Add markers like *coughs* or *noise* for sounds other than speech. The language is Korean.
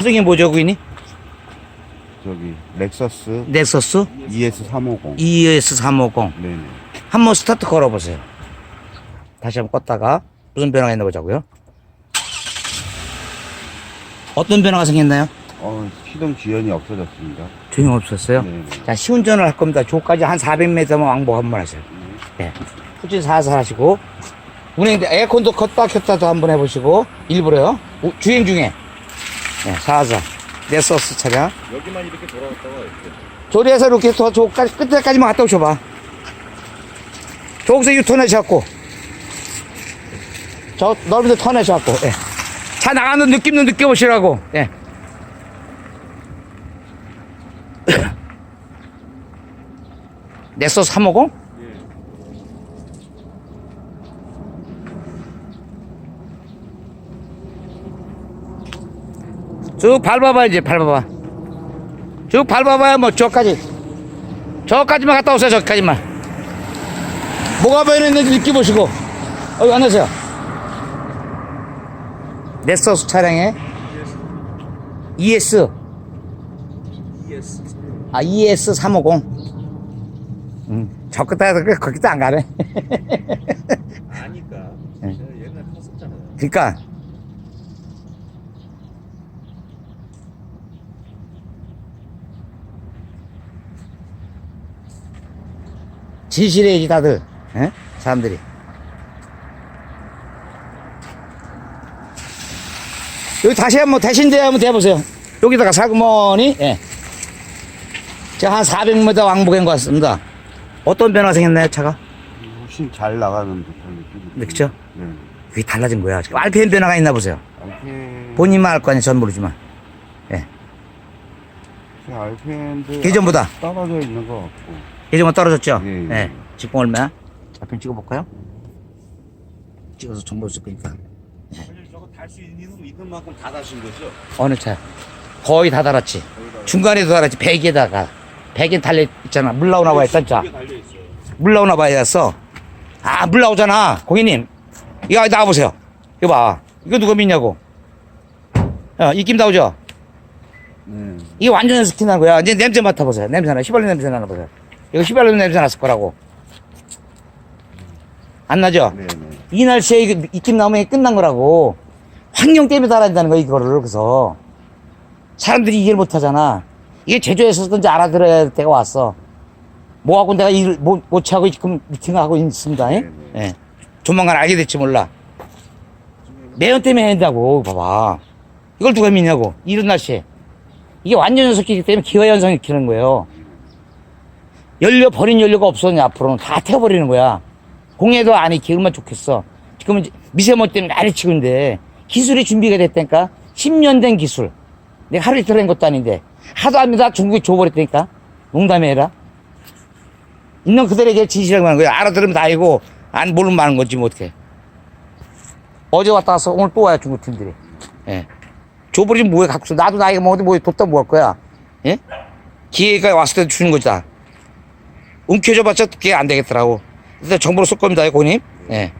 차종이 뭐죠, 고객님? 저기 렉서스 넥서스 ES 350. ES 350. 네네. 한번 스타트 걸어보세요. 다시 한번 껐다가 무슨 변화가 있나 보자고요. 어떤 변화가 생겼나요? 어, 시동 지연이 없어졌습니다. 조용 없었어요. 네네. 자, 시운전을 할 겁니다. 조까지 한 400m만 왕복 한 번 하세요. 네. 후진 살살 하시고, 운행, 에어컨도 껐다 켰다도 한번 해보시고, 일부러요. 우- 주행 중에. 네, 살살. 넥서스 차량. 여기만 이렇게 돌아왔다가 이렇게 조리해서 이렇게 저, 저까지, 끝에까지만 갔다 오셔봐. 저기서 유턴하셔갖고. 저 넓은 데 턴하셔갖고, 예. 차 나가는 느낌도 느껴보시라고, 예. *coughs* 넥서스 350? 쭉 밟아봐, 이제 밟아봐. 쭉 밟아봐야 뭐 저까지. 저까지만 갔다 오세요 저까지만. 뭐가 보이는지 느껴보시고. 어 안녕하세요. 넥서스 차량에 ES ES 아 ES 350 음, 저 끝에서 그 거기도 안 가네. 아니까. 네. 제가 옛날에 탔었잖아요. 그러니까 진실해야지 다들 예? 사람들이 여기 다시 한번 대신대 한번 대보세요 여기다가 살구머니 예. 제가 한 400m 왕복한 것 같습니다 어떤 변화가 생겼나요 차가? 훨씬 잘 나가는 듯한 느낌이. 네, 그쵸? 네. 그게 달라진 거야 지금 RPM 변화가 있나 보세요 RPM. 본인만 알 거 아니에요 전 모르지만 제 RPM도 예전보다 떨어져 있는 것 같고. 예전보다 떨어졌죠? 예, 예. 네. 지금 얼마야? 좌편 찍어볼까요? 찍어서 정보 줄 거니까. 사실 저거 달 수 있는 있는 만큼 다 다신 거죠? 어느 차? 거의 다 달았지. 중간에도 달았지. 백에다가. 백에 달려 있잖아. 물 나오나 봐야. 달려 있어요 물 나오나 봐야 했어. 아, 물 나오잖아. 고객님. 이거 나와보세요. 이거 봐. 이거 누가 믿냐고. 어, 입김 나오죠? 네. 이게 완전 스킨 난 거야. 이제 냄새 맡아보세요. 냄새 나. 휘발유 냄새 나나 보세요. 이거 휘발유 냄새 났을 거라고. 안 나죠? 네 네. 이 날씨에 이거 나오면 이게 끝난 거라고. 환경 때문에 달아진다는 거야, 이거를. 그래서. 사람들이 이해를 못 하잖아. 이게 제조에서든지 알아들어야 될 때가 왔어. 뭐하고 내가 일을 못, 못 하고 지금 미팅하고 있습니다. 예? 네네. 예. 조만간 알게 될지 몰라. 매연 때문에 해야 된다고, 봐봐. 이걸 누가 믿냐고. 이런 날씨에. 이게 완전 연속기이기 때문에 기화현상이 일으키는 거예요. 연료, 버린 연료가 없었냐, 앞으로는. 다 태워버리는 거야. 공해도 안 익히 얼마나 좋겠어. 지금은 미세먼지 때문에 난리 치고 있는데, 기술이 준비가 됐다니까? 10년 된 기술. 내가 하루 이틀 한 것도 아닌데, 하도 합니다. 중국이 줘버렸다니까? 농담이 아니라. 있는 그들에게 진실하게 하는 거야. 알아들으면 다이고, 안 모르면 마는 거지, 뭐 어떡해. 어제 왔다 가서 오늘 또 와요, 중국 팀들이. 예. 줘버리지 뭐해, 갖고 있어. 나도 나이가 먹어도 뭐, 돕다 뭐 할 거야. 예? 기회가 왔을 때 주는 거다. 움켜줘봤자 그게 안 되겠더라고. 일단 정보를 쓸 겁니다, 고객님. 예.